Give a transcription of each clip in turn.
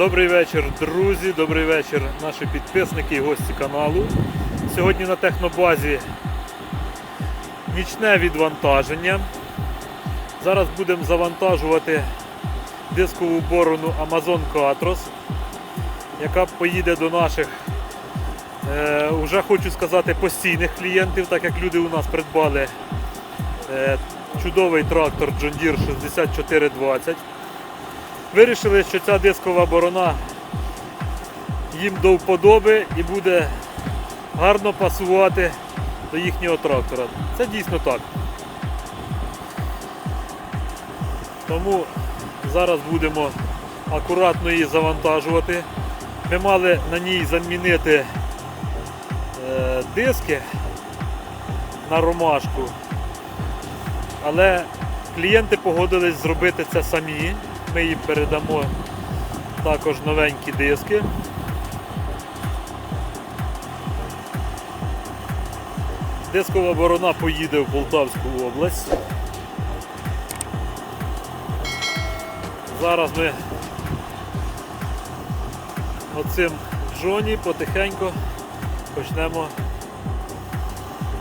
Добрий вечір, друзі, добрий вечір, наші підписники і гості каналу. Сьогодні на технобазі нічне відвантаження. Зараз будемо завантажувати дискову борону Amazon Catros, яка поїде до наших, е, уже хочу сказати, постійних клієнтів, так як люди у нас придбали е, чудовий трактор John Deere 6420. Вирішили, що ця дискова борона їм до вподоби і буде гарно пасувати до їхнього трактора. Це дійсно так. Тому зараз будемо акуратно її завантажувати. Ми мали на ній замінити е, диски на ромашку, але клієнти погодились зробити це самі. Ми їм передамо також новенькі диски. Дискова борона поїде в Полтавську область. Зараз ми оцим Джоні потихеньку почнемо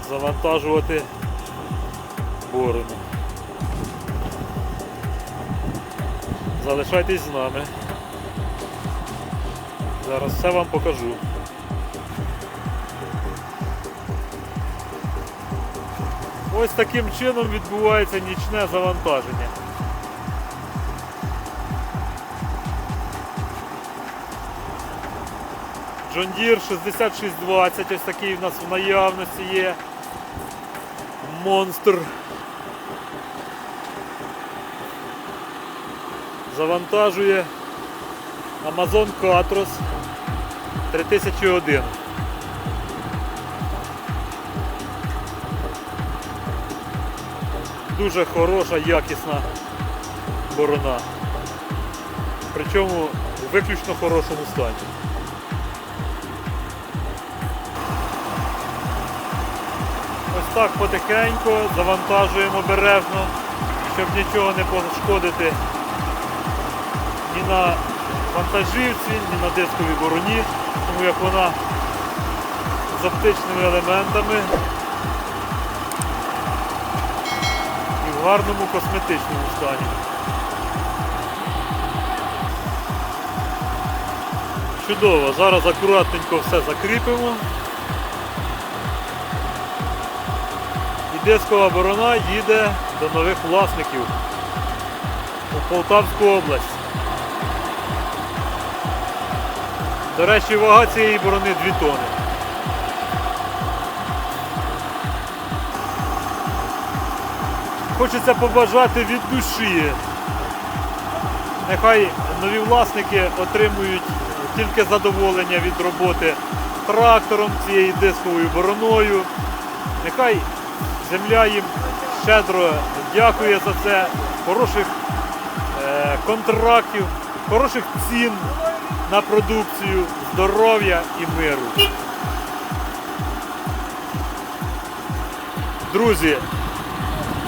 завантажувати борону. Залишайтесь з нами. Зараз все вам покажу. Ось таким чином відбувається нічне завантаження. John Deere 6620, ось такий в нас в наявності є. Монстр. Завантажує Amazon Catros 3001. Дуже хороша, якісна борона. Причому в виключно хорошому стані. Ось так потихеньку завантажуємо обережно, щоб нічого не пошкодити ні на вантажівці, ні на дисковій бороні, тому як вона з оптичними елементами і в гарному косметичному стані. Чудово, зараз акуратненько все закріпимо. І дискова борона їде до нових власників у Полтавську область. До речі, вага цієї борони 2 тони. Хочеться побажати від душі. Нехай нові власники отримують тільки задоволення від роботи трактором, цією дисковою бороною. Нехай земля їм щедро дякує за це, хороших е, контрактів, хороших цін на продукцію, здоров'я і миру. Друзі,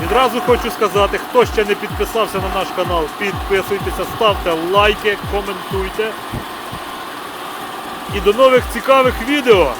відразу хочу сказати, хто ще не підписався на наш канал, підписуйтеся, ставте лайки, коментуйте. І до нових цікавих відео.